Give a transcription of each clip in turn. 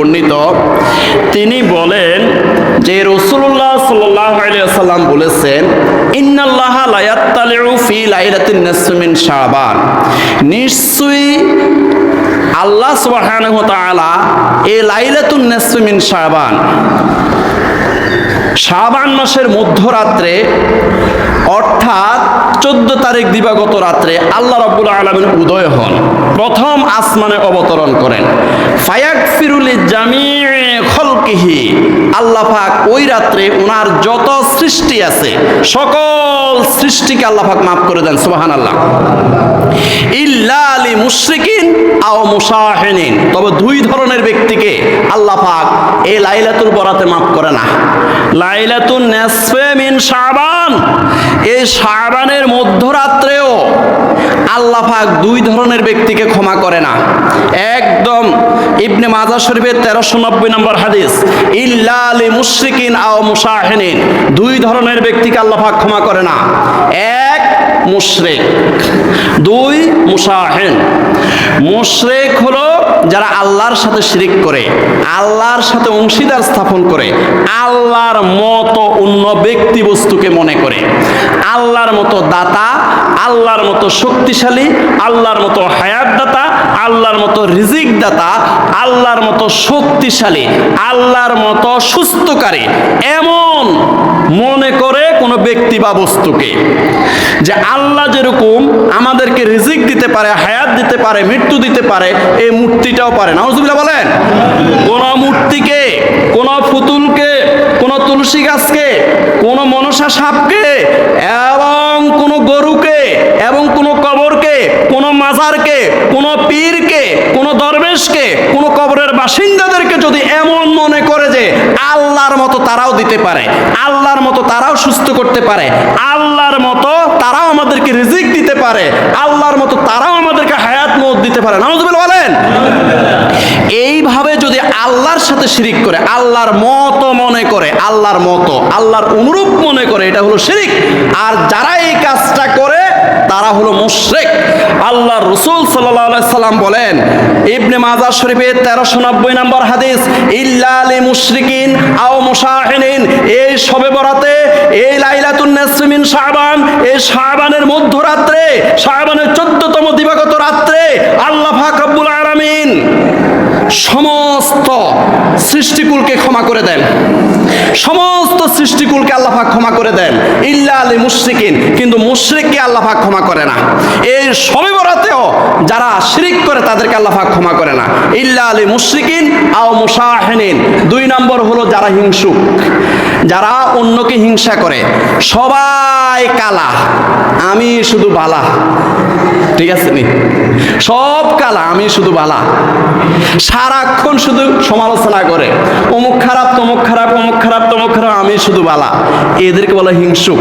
বর্ণিত, তিনি বলেন যে রসুল্লাহ সাল্লাহ আলিয়াল্লাম বলেছেন, ইন্নাল্লাহ ফি নিশ্চয়ই আল্লাহ তাআলা এই লাইলাতুন নিসফি মিন শাবান। শাবান মাসের মধ্যরাত্রে অর্থাৎ চোদ্দ তারিখ দিবাগত রাত্রে আল্লাহ রাব্বুল আলমের উদয় হন। প্রথম আসমানে অবতরণ করেন। ফায়াক ফিরুল জামিয়ে খলকিহি। আল্লাহ ওই রাত্রে ওনার যত সৃষ্টি আছে, সকল সৃষ্টিকে আল্লাহ মাফ করে দেন সুবাহান আল্লাহ ইল্লা আলী আও মুসাহিনিন তবে দুই ধরনের ব্যক্তিকে আল্লাহ এই লাইলাতুল বরাতে মাফ করে না। লাইলাতুন নেসফে মিন শাবান। এই শাবানের মধ্যরাত্রেও আল্লাহ দুই ধরনের ব্যক্তিকে ক্ষমা করে না। একদম ইবনে মাজা শরীফের তেরোশো নব্বই নম্বর হাদিস, ইল্লা আলী মুশরিকিন আও মুসাহিনিন দুই ধরনের ব্যক্তিকে আল্লাহ পাক ক্ষমা করে না। এক, মুশরিক। দুই মুসাহিন মুশরিক হলো যারা আল্লাহর সাথে শিরিক করে, আল্লাহর সাথে অংশীদার স্থাপন করে, আল্লাহর মতো অন্য ব্যক্তি বস্তুকে মনে করে, আল্লাহর মতো দাতা আল্লাহর মতো শক্তিশালী, আল্লাহর মতো হায়াত দাতা আল্লাহর মতো রিজিক দাতা আল্লাহর মতো শক্তিশালী, আল্লাহর মতো সুস্থকারী এমন মনে করে কোনো ব্যক্তি বা বস্তুকে যে আল্লাহ যেরকম আমাদেরকে রিজিক দিতে পারে, হায়াত দিতে পারে, মৃত্যু দিতে পারে, এই মূর্তিটাও পারে। না নাউজুবিল্লাহ বলেন, কোন মূর্তিকে, কোন ফুতুলকে কোন তুলসী গাছকে, কোন মনসা সাপকে মাজারকে কোন পীরকে, কোন দরবেশকে, কোন কবরের বাসিন্দাদেরকে যদি এমন মনে করে যে আল্লাহর মতো তারাও দিতে পারে, আল্লাহর মতো তারাও সুস্থ করতে পারে, আল্লাহর মতো তারাও আমাদেরকে রিজিক দিতে পারে, আল্লাহর মতো তারাও আমাদেরকে হায়াত মত দিতে পারে। নাউজুবিল্লাহ বলেন। এইভাবে যদি আল্লাহর সাথে শিরিক করে, আল্লাহর মতো মনে করে, আল্লাহর মতো, আল্লাহর অনুরূপ মনে করে, এটা হলো শিরিক। আর যারা এই কাজটা করে তারা হলো মুশ্রেক। আল্লাহ রসুল সাল্লাহ সাল্লাম বলেন, ইবনে মাজার শরীফের তেরোশো নব্বই নম্বর হাদিস, ইল্লা আলী মুশরিকিন আও মুশাহিনিন এই সবে বরাতে, এই লাইলাতুন নাসমিন শাহবান এই মধ্য মধ্যরাত্রে শাহবানের চোদ্দতম দিবাগত রাত্রে আল্লাহ ফাকাব্বুল আরামিন সমস্ত সৃষ্টিকুলকে ক্ষমা করে দেন। সমস্ত সৃষ্টিকুলকে আল্লাহ পাক ক্ষমা করে দেন। ইল্লা আলী মুশরিকিন, কিন্তু মুশরিককে আল্লাহ পাক ক্ষমা করে না। এই সবে যারা শিরিক করে, তাদেরকে আল্লাহ পাক ক্ষমা করে না। ইল্লা আলী মুশরিকিন আও মুশাহিনিন। দুই নম্বর হলো যারা হিংসুক। যারা অন্যকে হিংসা করে। সবাই কালা। আমি শুধু বালা। ঠিক আছে নি? সব কালা, আমি শুধু বালা। সারাক্ষণ শুধু সমালোচনা করে। অমুক খারাপ, তমুক খারাপ, অমুক খারাপ, তমুক খারাপ, আমি শুধু বালা। এদেরকে বলে হিংসুক।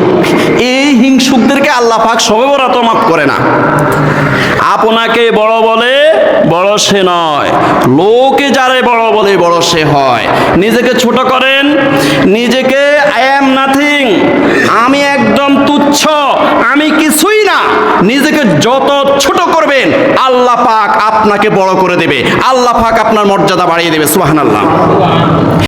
এই হিংসুকদেরকে আল্লাহ পাক সবে বরাত মাফ করে না। আপনাকে বড় বলে বড় সে নয়। লোকে যারে বড় বলে বড় সে হয়। নিজেকে ছোট করেন, নিজেকে আমি কিছুই না। নিজেকে যত ছোট করবেন, আল্লাহ পাক আপনাকে বড় করে দেবে। আল্লাহ পাক আপনার মর্যাদা বাড়িয়ে দেবে, সুবহানাল্লাহ।